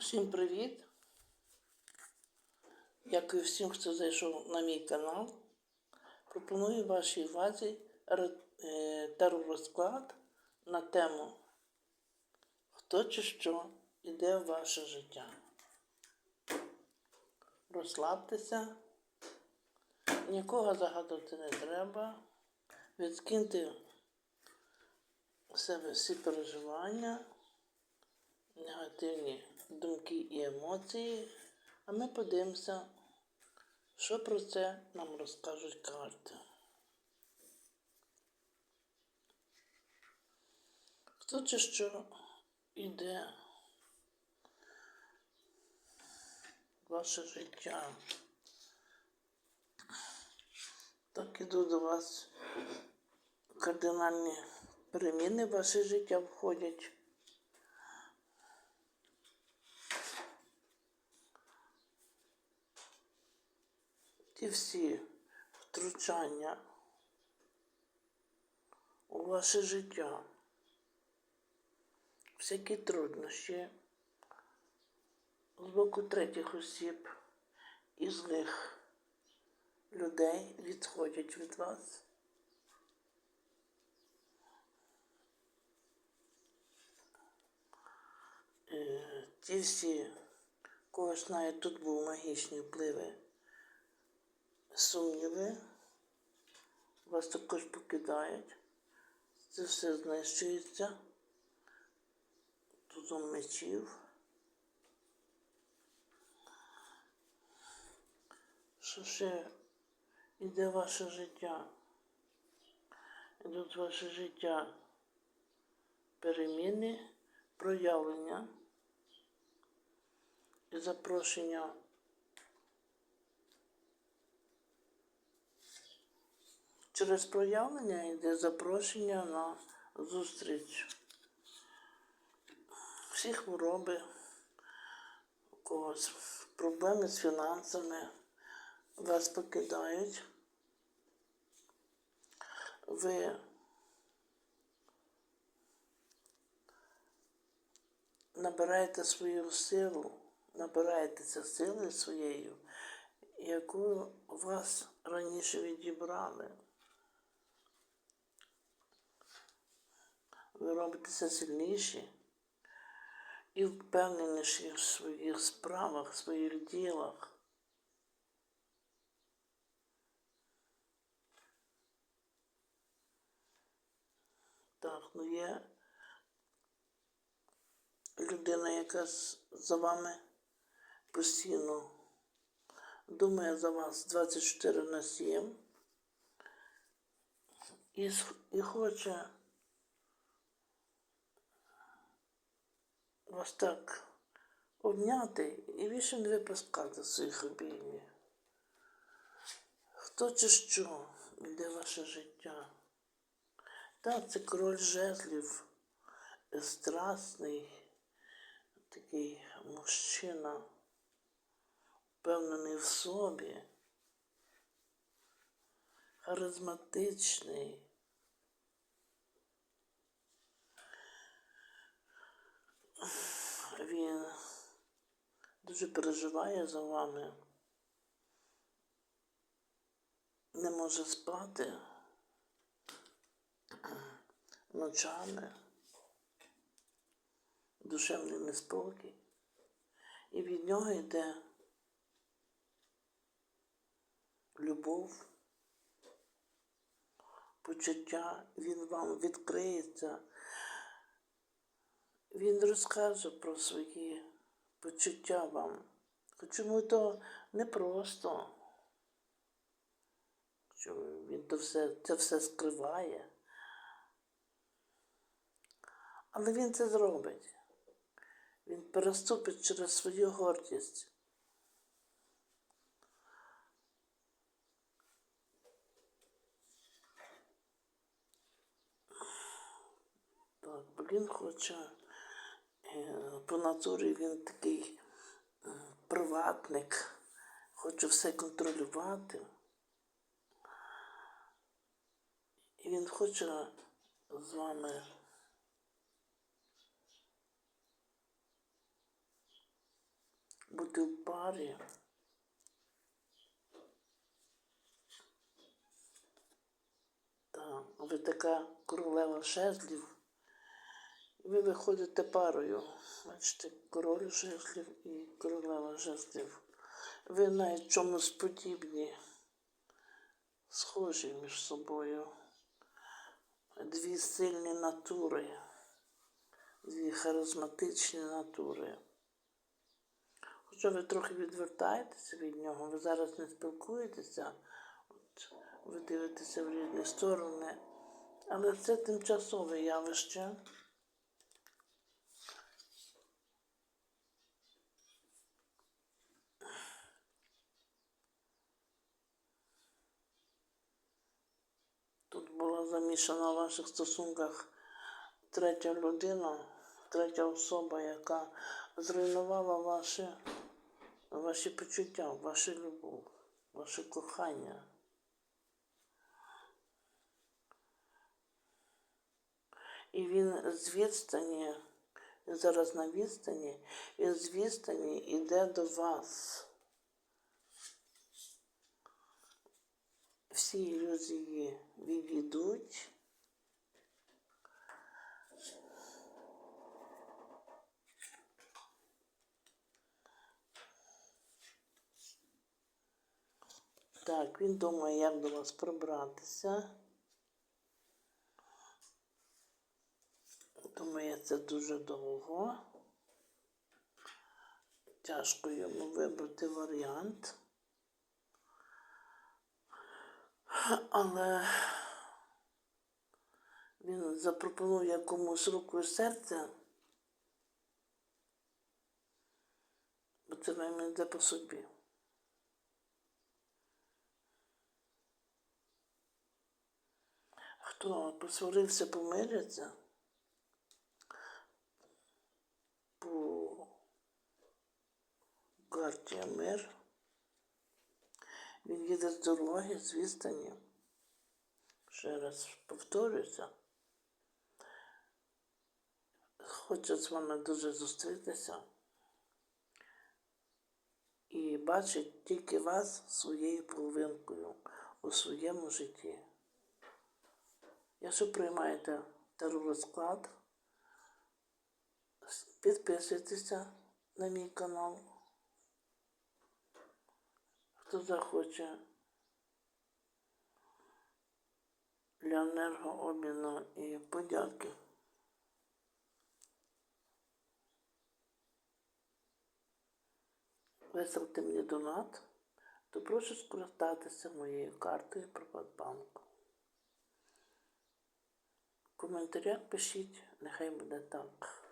Всім привіт! Дякую всім, хто зайшов на мій канал. Пропоную вашій увазі е, теророзклад на тему Хто чи що іде в ваше життя. Розслабтеся, нікого загадувати не треба. Відкиньте себе всі переживання негативні думки і емоції, а ми подивимося, що про це нам розкажуть карти. Хто чи що йде в ваше життя? Так ідуть до вас кардинальні переміни в ваше життя входять. Ті всі втручання у ваше життя, всякі труднощі з боку третіх осіб. І злих людей відходять від вас. Е, Ті всі, кого знає, тут був магічні впливи сумніви, вас також покидають. Це все знищується. Тузом мечів. Що ще іде ваше життя? Ідуть ваше життя переміни, проявлення і запрошення Через проявлення йде запрошення на зустріч. Всі хвороби, у когось проблеми з фінансами вас покидають. Ви набираєте свою силу, набираєтеся сили своєю, яку вас раніше відібрали. Ви робитеся сильніші і впевненіші в своїх справах, в своїх ділах. Так, ну є людина, яка за вами постійно думає за вас 24 на 7 і, і хоче вас так обняти і більше не випускати своїх обіймів. Хто чи що йде ваше життя? Так, це король жезлів, страсний, такий мужчина, впевнений в собі, харизматичний. Він дуже переживає за вами, не може спати ночами, душевний неспокій. І від нього йде любов, почуття, він вам відкриється. Він розкаже про свої почуття вам. Хоч йому то непросто, що він то все, це все скриває. Але він це зробить. Він переступить через свою гордість. Так, бо він хоче по натурі він такий е, приватник, хоче все контролювати. І він хоче з вами бути в парі. Так, ви така королева жезлів. Ви виходите парою. Бачите, король жезлів і королева жезлів. Ви навіть чомусь подібні, схожі між собою. Дві сильні натури, дві харизматичні натури. Хоча ви трохи відвертаєтеся від нього, ви зараз не спілкуєтеся, от, ви дивитеся в різні сторони, але це тимчасове явище. Була замішана в ваших стосунках третя людина, третя особа, яка зруйнувала ваші, ваші почуття, вашу любов, ваше кохання. І він з відстані, зараз на відстані, він з відстані йде до вас. Всі ілюзії відійдуть. Так, він думає, як до вас пробратися. Думає, це дуже довго. Тяжко йому вибрати варіант. Але він запропонує комусь руку і серце, бо це вам йде по собі. Хто посварився, помиряться по карті мир. Він їде з дороги, з відстані. Ще раз повторюся. Хоче з вами дуже зустрітися. І бачить тільки вас своєю половинкою у своєму житті. Якщо приймаєте теророзклад, підписуйтеся на мій канал. Хто захоче для енергообміну і подяки. Виставте мені донат, то прошу скористатися моєю картою Приватбанку. В коментарях пишіть, нехай буде так.